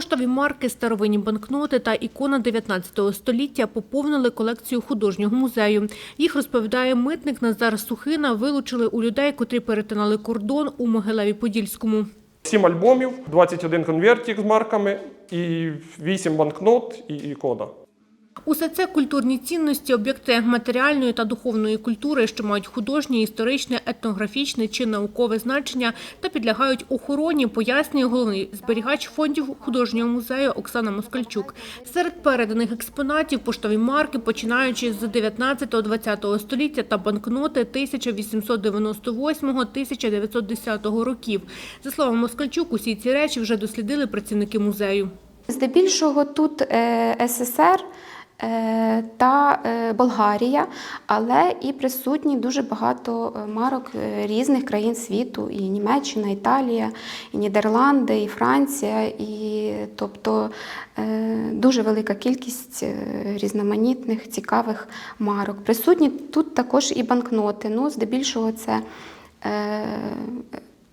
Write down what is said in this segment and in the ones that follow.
Поштові марки, старовинні банкноти та ікона 19 століття поповнили колекцію художнього музею. Їх розповідає митник Назар Сухина. Вилучили у людей, котрі перетинали кордон у Могилеві-Подільському. Сім альбомів, 21 конвертик з марками і 8 банкнот і ікона. Усе це культурні цінності, об'єкти матеріальної та духовної культури, що мають художнє, історичне, етнографічне чи наукове значення та підлягають охороні, пояснює головний зберігач фондів художнього музею Оксана Москальчук. Серед переданих експонатів поштові марки, починаючи з 19-20 століття та банкноти 1898-1910 років. За словом Москальчук, усі ці речі вже дослідили працівники музею. Здебільшого тут е, СССР та е, Болгарія, але і присутні дуже багато е, марок е, різних країн світу: і Німеччина, Італія, і Нідерланди, і Франція, і тобто е, дуже велика кількість е, різноманітних цікавих марок. Присутні тут також і банкноти. Ну, здебільшого це.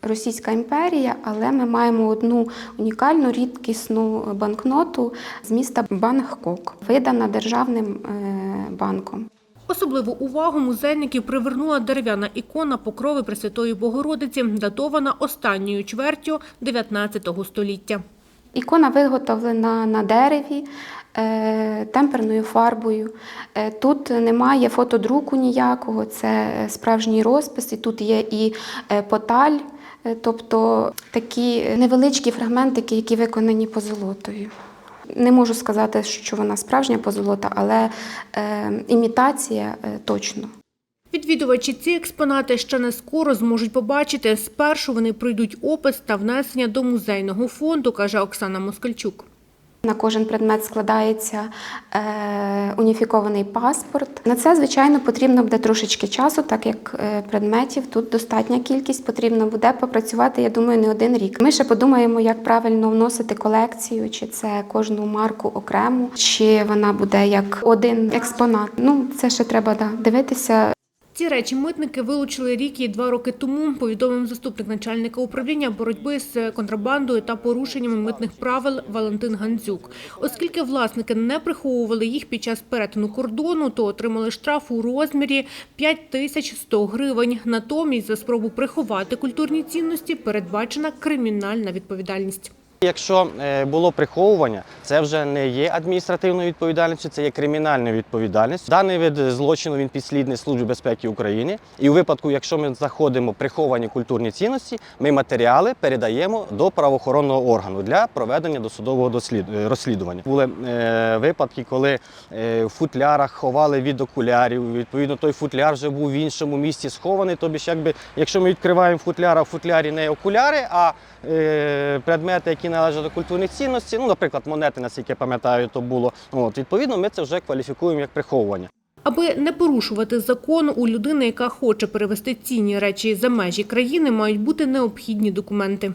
Російська імперія, але ми маємо одну унікальну рідкісну банкноту з міста Бангкок, видана державним е, банком. Особливу увагу музейників привернула дерев'яна ікона покрови Пресвятої Богородиці, датована останньою чвертю 19 століття. Ікона виготовлена на дереві е, темперною фарбою. Е, Тут немає фотодруку ніякого, це справжній розпис, і тут є і поталь, тобто такі невеличкі фрагментики, які виконані позолотою. Не можу сказати, що вона справжня позолота, але е, імітація е, точно. Відвідувачі ці експонати ще не скоро зможуть побачити. Спершу вони пройдуть опис та внесення до музейного фонду, каже Оксана Москальчук. На кожен предмет складається е, уніфікований паспорт. На це, звичайно, потрібно буде трошечки часу, так як е, предметів тут достатня кількість. Потрібно буде попрацювати, я думаю, не один рік. Ми ще подумаємо, як правильно вносити колекцію, чи це кожну марку окремо, чи вона буде як один експонат. Ну, це ще треба да, дивитися. Ці речі митники вилучили рік і два роки тому, повідомив заступник начальника управління боротьби з контрабандою та порушеннями митних правил Валентин Гандзюк. Оскільки власники не приховували їх під час перетину кордону, то отримали штраф у розмірі 5100 гривень. Натомість за спробу приховати культурні цінності передбачена кримінальна відповідальність. Якщо е, було приховування, це вже не є адміністративною відповідальністю, це є кримінальною відповідальністю. Даний вид злочину він підслідний Службі безпеки України. І у випадку, якщо ми знаходимо приховані культурні цінності, ми матеріали передаємо до правоохоронного органу для проведення досудового е, розслідування. Були е, випадки, коли в футлярах ховали від окулярів. Відповідно, той футляр вже був в іншому місці схований. Тобі якби, якщо ми відкриваємо футляр, а в футлярі не окуляри, а предмети, які належать до культурних цінностей, ну, наприклад, монети, наскільки я пам'ятаю, то було. От, відповідно, ми це вже кваліфікуємо як приховування. Аби не порушувати закон, у людини, яка хоче перевести цінні речі за межі країни, мають бути необхідні документи.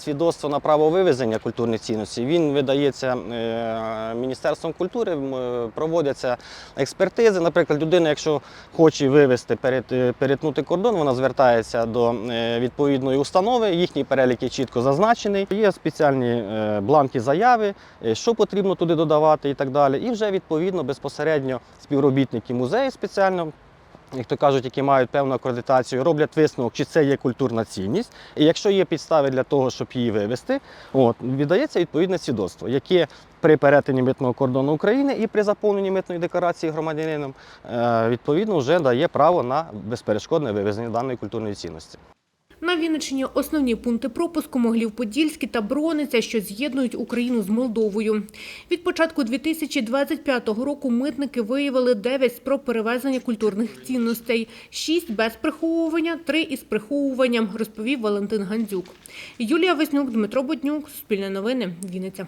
Свідоцтво на право вивезення культурних цінностей він видається е, Міністерством культури, е, проводяться експертизи. Наприклад, людина, якщо хоче вивезти, е, перетнути кордон, вона звертається до відповідної установи, їхній перелік є чітко зазначений. Є спеціальні бланки заяви, що потрібно туди додавати і так далі. І вже відповідно безпосередньо співробітники музею спеціально як то кажуть, які мають певну акредитацію, роблять висновок, чи це є культурна цінність. І якщо є підстави для того, щоб її вивезти, от, віддається відповідне свідоцтво, яке при перетині митного кордону України і при заповненні митної декларації громадянином е, відповідно вже дає право на безперешкодне вивезення даної культурної цінності. На Вінниччині основні пункти пропуску Моглів-Подільський та Брониця, що з'єднують Україну з Молдовою. Від початку 2025 року митники виявили 9 спроб перевезення культурних цінностей, 6 без приховування, 3 із приховуванням, розповів Валентин Гандзюк. Юлія Веснюк, Дмитро Боднюк, Суспільне новини, Вінниця.